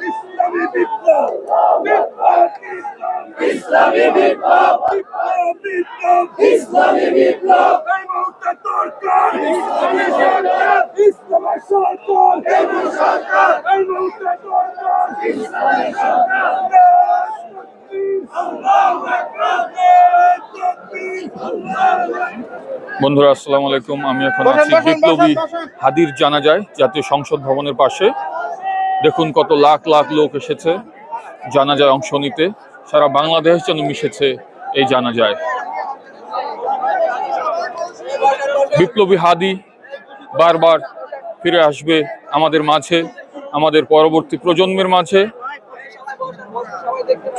ইসলামী বিপ্লব ইসলামী বিপ্লব ইসলামী বিপ্লব এই মুহূর্তে দরকার ইসলামী সরকার ইসলামী সরকার এই মুহূর্তে দরকার ইসলামী সরকার আল্লাহু আকবার তাকবীর আল্লাহু আকবার বন্ধুরা আসসালামু আলাইকুম। আমি এখন আছি বিপ্লবী হাদির জানাজায় জাতীয় সংসদ ভবনের পাশে। দেখুন কত লাখ লাখ লোক এসেছে জানাজায় অংশ নিতে। সারা বাংলাদেশ যেন মিশেছে এই জানাজায়। বিপ্লবী হাদি বারবার ফিরে আসবে আমাদের মাঝে আমাদের পরবর্তী প্রজন্মের মাঝে।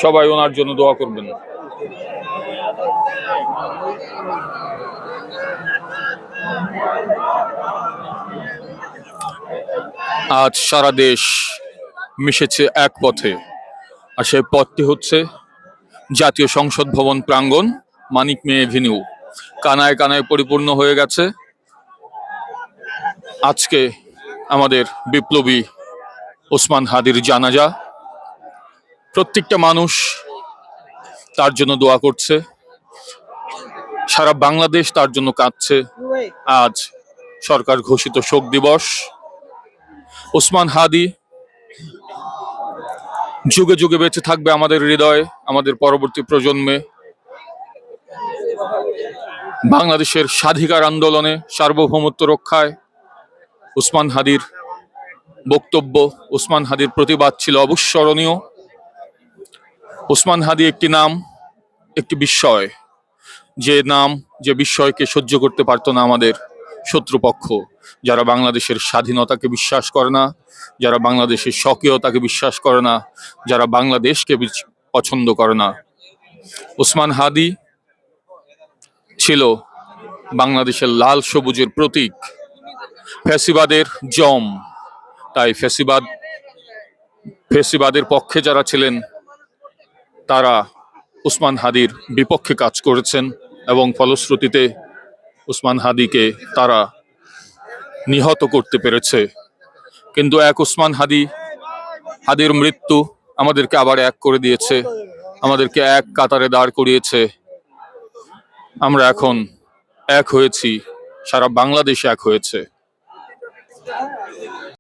সবাই ওনার জন্য দোয়া করবেন। আজ সারা দেশ মিশেছে এক পথে, আর সেই পথটি হচ্ছে জাতীয় সংসদ ভবন প্রাঙ্গণ মানিক মে এভিনিউ। কানায় কানায় পরিপূর্ণ হয়ে গেছে আজকে আমাদের বিপ্লবী ওসমান হাদির জানাজা। প্রত্যেকটা মানুষ তার জন্য দোয়া করছে। সারা বাংলাদেশ তার জন্য কাঁদছে। আজ সরকার ঘোষিত শোক দিবস। ওসমান হাদি যুগে যুগে বেঁচে থাকবে আমাদের হৃদয়ে, আমাদের পরবর্তী প্রজন্মে। বাংলাদেশের স্বাধিকার আন্দোলনে সার্বভৌমত্ব রক্ষায় উসমান হাদির বক্তব্য উসমান হাদির প্রতিবাদ ছিল অবস্মরণীয়। ওসমান হাদি একটি নাম, একটি বিস্ময়। যে নাম, যে বিস্ময়কে সহ্য করতে পারতো না আমাদের শত্রুপক্ষ, যারা বাংলাদেশের স্বাধীনতাকে বিশ্বাস করে না, যারা বাংলাদেশের স্বকীয়তাকে বিশ্বাস করে না, যারা বাংলাদেশকে পছন্দ করে না। ওসমান হাদি ছিল বাংলাদেশের লাল সবুজের প্রতীক, ফ্যাসিবাদের জম। তাই ফ্যাসিবাদ, ফ্যাসিবাদের পক্ষে যারা ছিলেন তারা উসমান হাদির বিপক্ষে কাজ করেছেন এবং ফলশ্রুতিতে উসমান হাদিকে তারা নিহত করতে পেরেছে। কিন্তু এক উসমান হাদি, হাদির মৃত্যু আমাদেরকে আবার এক করে দিয়েছে, আমাদেরকে এক কাতারে দাঁড় করিয়েছে। আমরা এখন এক হয়েছি, সারা বাংলাদেশ এক হয়েছে।